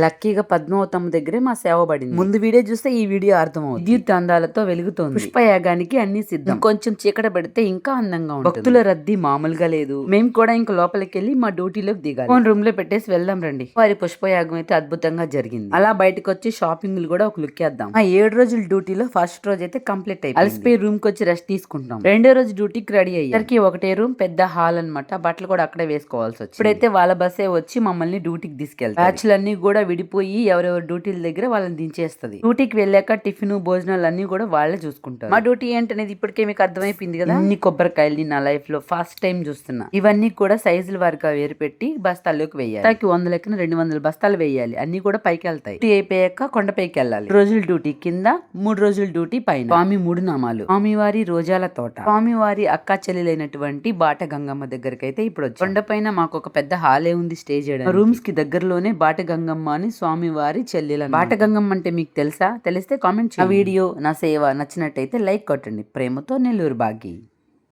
లక్కీగా పద్మావతమ్మ దగ్గరే మా సేవ పడింది. ముందు వీడియో చూస్తే ఈ వీడియో అర్థమవుతుంది విద్యుత్ అందాలతో వెలుగుతోంది. పుష్పయాగానికి అన్ని సిద్ధం. కొంచెం చీకట పెడితే ఇంకా అందంగా ఉంటుంది. భక్తుల రద్దీ మామూలుగా లేదు. మేము కూడా ఇంకా లోపలికి వెళ్ళి మా డ్యూటీలోకి దిగాలి. ఫోన్ రూమ్లో పెట్టేసి వెళ్దాం రండి. వారి పుష్పయాగం అయితే అద్భుతంగా జరిగింది. అలా బయటకు వచ్చి షాపింగ్ కూడా ఒక లుక్ వేద్దాం. ఆ ఏడు రోజుల డ్యూటీలో ఫస్ట్ రోజు అయితే కంప్లీట్ అయిపోయింది. అలసిపోయి రూమ్కి వచ్చి రెస్ట్ తీసుకుంటాం. రెండో రోజు డ్యూటీకి రెడీ అయ్యారికి ఒకటే రూమ్ పెద్ద హాల్ అన్నమాట. బట్టలు కూడా అక్కడే వేసుకోవాల్సి వచ్చింది. ఇప్పుడైతే వాళ్ళ బస్సే వచ్చి మమ్మల్ని డ్యూటీకి తీసుకెళ్తారు. బ్యాచ్లు అన్ని కూడా విడిపోయి ఎవరెవరి డ్యూటీల దగ్గర వాళ్ళని దించేస్తది. డ్యూటీకి వెళ్ళాక టిఫిన్ భోజనాలు అన్ని కూడా వాళ్ళే చూసుకుంటారు. మా డ్యూటీ ఏంటనేది ఇప్పటికే మీకు అర్థమైపోయింది కదా? ఇన్ని కొబ్బరికాయలు నా లైఫ్లో ఫస్ట్ టైం చూస్తున్నా. ఇవన్నీ కూడా సైజుల వారిగా వేరు పెట్టి బస్తాల్లోకి వేయాలి. బస్తాకి వంద లెక్కన రెండు వందల బస్తాలు వేయాలి. అన్ని కూడా పైకి వెళ్తాయి. డ్యూటీ అయిపోయాక కొండపైకి వెళ్ళాలి. రోజుల డ్యూటీ కింద మూడు రోజుల డ్యూటీ పైన. స్వామి మూడు నామాలు. స్వామివారి రోజాల తోట. స్వామివారి అక్క చెల్లెలైనటువంటి బాట గంగమ్మ దగ్గరికి అయితే ఇప్పుడు వచ్చి కొండపైన మాకు ఒక పెద్ద హాలే ఉంది స్టే చేయడం రూమ్స్కి దగ్గరలోనే బాట గంగమ్మ అని స్వామివారి చెల్లెలు బాట గంగమ్మ అంటే మీకు తెలుసా? తెలిస్తే కామెంట్ ఆ వీడియో నా సేవ నచ్చినట్టయితే లైక్ కొట్టండి. ప్రేమతో నెల్లూరు బాగి